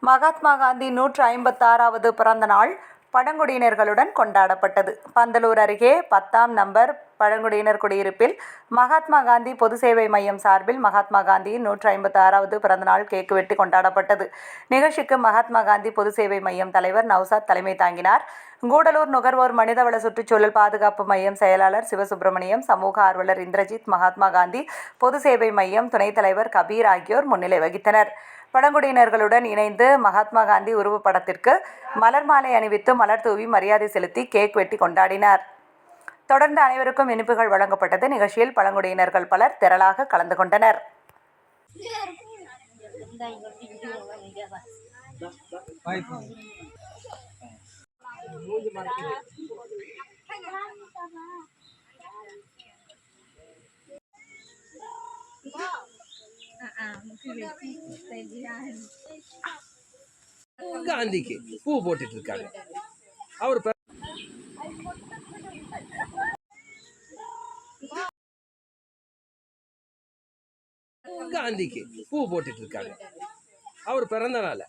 மகாத்மா காந்தி நூற்று ஐம்பத்தாறாவது பிறந்த நாள் பழங்குடியினர்களுடன் கொண்டாடப்பட்டது. பந்தலூர் அருகே பத்தாம் நம்பர் பழங்குடியினர் குடியிருப்பில் மகாத்மா காந்தி பொது சேவை மையம் சார்பில் மகாத்மா காந்தியின் நூற்று ஐம்பத்தாறாவது பிறந்தநாள் கேக்கு வெட்டி கொண்டாடப்பட்டது. நிகழ்ச்சிக்கு மகாத்மா காந்தி பொது சேவை மையம் தலைவர் நௌசாத் தலைமை தாங்கினார். கூடலூர் நுகர்வோர் மனிதவள சுற்றுச்சூழல் பாதுகாப்பு மையம் செயலாளர் சிவசுப்பிரமணியம் சமூக ஆர்வலர் இந்திரஜித் மகாத்மா காந்தி பொது சேவை மையம் துணைத் தலைவர் கபீர் ஆகியோர் முன்னிலை வகித்தனர். பழங்குடியினர்களுடன் இணைந்து மகாத்மா காந்தி உருவப்படத்திற்கு மலர் மாலை அணிவித்து மலர் தூவி மரியாதை செலுத்தி கேக் வெட்டி கொண்டாடினார். தொடர்ந்து அனைவருக்கும் இனிப்புகள் வழங்கப்பட்டது. நிகழ்ச்சியில் பழங்குடியினர்கள் பலர் திரளாக கலந்து கொண்டனர். காந்திக்கு பூ போட்டுட்டு இருக்காங்க. அவர் காந்திக்கு பூ போட்டுட்டு இருக்காங்க அவர் பிறந்த நாள்.